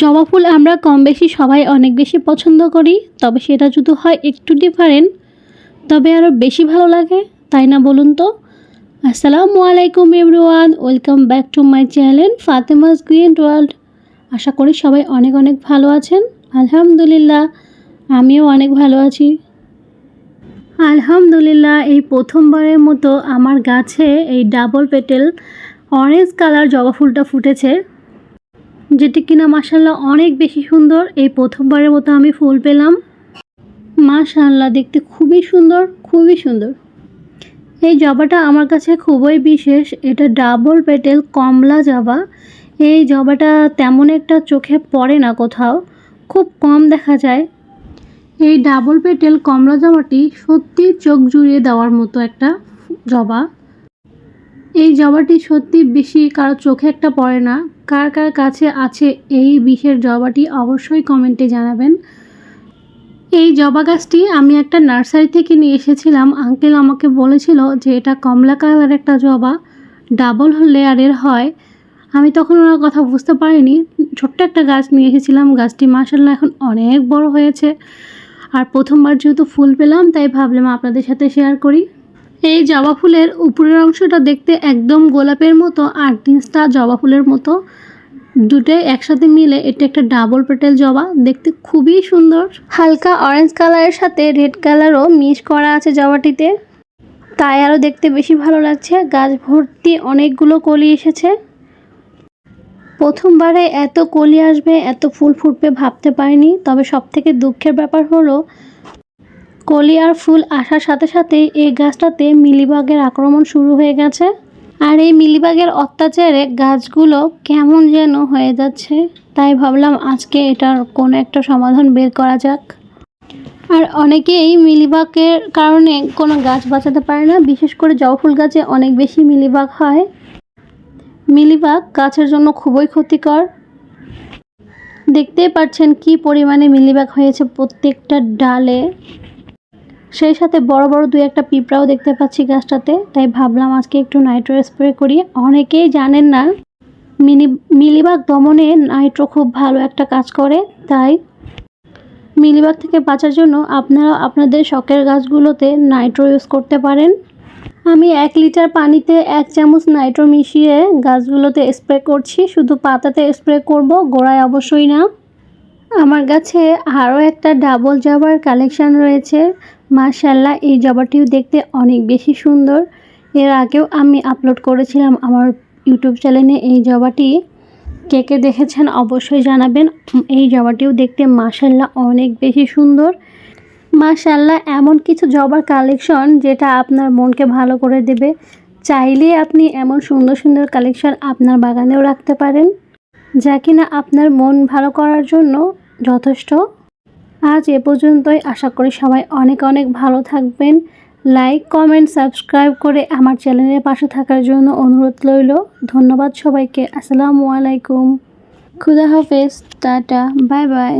জবা ফুল আমরা কম বেশি সবাই অনেক বেশি পছন্দ করি, তবে সেটা যদি হয় একটু ডিফারেন্ট তবে আরও বেশি ভালো লাগে, তাই না বলুন তো? আসসালামু আলাইকুম everyone welcome back to my channel Fatema's green world আশা করি সবাই অনেক অনেক ভালো আছেন। আলহামদুলিল্লাহ, আমিও অনেক ভালো আছি। আলহামদুলিল্লাহ, এই প্রথমবারের মতো আমার গাছে এই ডাবল পেটেল অরেঞ্জ কালার জবা ফুলটা ফুটেছে। যেটি কিনা মাসাল্লাহ অনেক বেশি সুন্দর। এই প্রথমবারের মতো আমি ফুল পেলাম। মাশাল্লাহ দেখতে খুবই সুন্দর খুবই সুন্দর। এই জবাটা আমার কাছে খুবই বিশেষ। এটা ডাবল পেটেল কমলা জবা। এই জবাটা তেমন একটা চোখে পড়ে না কোথাও। খুব কম দেখা যায়। এই ডাবল পেটেল কমলা জবাটি সত্যি চোখ জুড়িয়ে দেওয়ার মতো একটা জবা। এই জবাটি সত্যি বেশি কারও চোখে একটা পড়ে না। কার কার কাছে আছে এই বিষের জবাটি অবশ্যই কমেন্টে জানাবেন। এই জবা গাছটি আমি একটা নার্সারি থেকে নিয়ে এসেছিলাম। আঙ্কেল আমাকে বলেছিল যে এটা কমলা কালার একটা জবা, ডাবল লেয়ারের হয়। আমি তখন ওনার কথা বুঝতে পারিনি। ছোট্ট একটা গাছ নিয়ে এসেছিলাম। গাছটি মাসাল্লাহ এখন অনেক বড় হয়েছে। আর প্রথমবার যেহেতু ফুল পেলাম, তাই ভাবলাম আপনাদের সাথে শেয়ার করি। এই জবা ফুলের উপরের অংশটা দেখতে একদম গোলাপের মতো আর নিচটা জবা ফুলের মতো। দুটোই একসাথে মিলে এটা একটা ডাবল পেটেল জবা। দেখতে খুবই সুন্দর। হালকা অরেঞ্জ কালারের সাথে রেড কালারও মিক্স করা আছে জবাটিতে। তাই আরও দেখতে বেশি ভালো লাগছে। গাছ ভর্তি অনেকগুলো কলি এসেছে। প্রথমবারে এত কলি আসবে, এত ফুল ফুটবে ভাবতে পারিনি। তবে সব থেকে দুঃখের ব্যাপার হলো কলি আর ফুল আসার সাথে সাথেই এই গাছটাতে মিলিবাগের আক্রমণ শুরু হয়ে গেছে। আর এই মিলিবাগের অত্যাচারে গাছগুলো কেমন যেন হয়ে যাচ্ছে, তাই ভাবলাম আজকে এটার কোনো একটা সমাধান বের করা যাক। আর অনেকেই মিলিবাগের কারণে কোনো গাছ বাঁচাতে পারে না, বিশেষ করে জবা ফুল গাছে অনেক বেশি মিলিবাগ হয়। মিলিবাগ গাছের জন্য খুবই ক্ষতিকর। দেখতেই পাচ্ছেন কি পরিমাণে মিলিবাগ হয়েছে প্রত্যেকটা ডালে। সেই সাথে বড় বড় দুই একটা পিঁপড়াও দেখতে পাচ্ছি গাছটাতে, তাই ভাবলাম আজকে একটু নাইট্রো স্প্রে করি অনেকেই জানেন না, মিনি, মিলিবাগ দমনে নাইট্রো খুব ভালো একটা কাজ করে, তাই মিলিবাগ থেকে বাঁচার জন্য আপনারা আপনাদের শখের গাছগুলোতে নাইট্রো ইউজ করতে পারেন। আমি এক লিটার পানিতে এক চামচ নাইট্রো মিশিয়ে গাছগুলোতে স্প্রে করছি, শুধু পাতাতে স্প্রে করব, গোড়ায় অবশ্যই না। আমার কাছে আরও একটা ডাবল জবার কালেকশান রয়েছে। মার্শাল্লাহ এই জবাটিও দেখতে অনেক বেশি সুন্দর। এর আগেও আমি আপলোড করেছিলাম আমার ইউটিউব চ্যানেলে এই জবাটি। কে কে দেখেছেন অবশ্যই জানাবেন। এই জবাটিও দেখতে মার্শাল্লাহ অনেক বেশি সুন্দর। মাশাল্লাহ এমন কিছু জবার কালেকশন যেটা আপনার মনকে ভালো করে দেবে। চাইলে আপনি এমন সুন্দর সুন্দর কালেকশন আপনার বাগানেও রাখতে পারেন। যা কিনা আপনার মন ভালো করার জন্য যথেষ্ট। আজ এ পর্যন্তই। আশা করি সবাই অনেক অনেক ভালো থাকবেন। লাইক কমেন্ট সাবস্ক্রাইব করে আমার চ্যানেলের পাশে থাকার জন্য অনুরোধ রইল। ধন্যবাদ সবাইকে। আসসালামু আলাইকুম। খুদা হাফেজ। টাটা। Bye bye.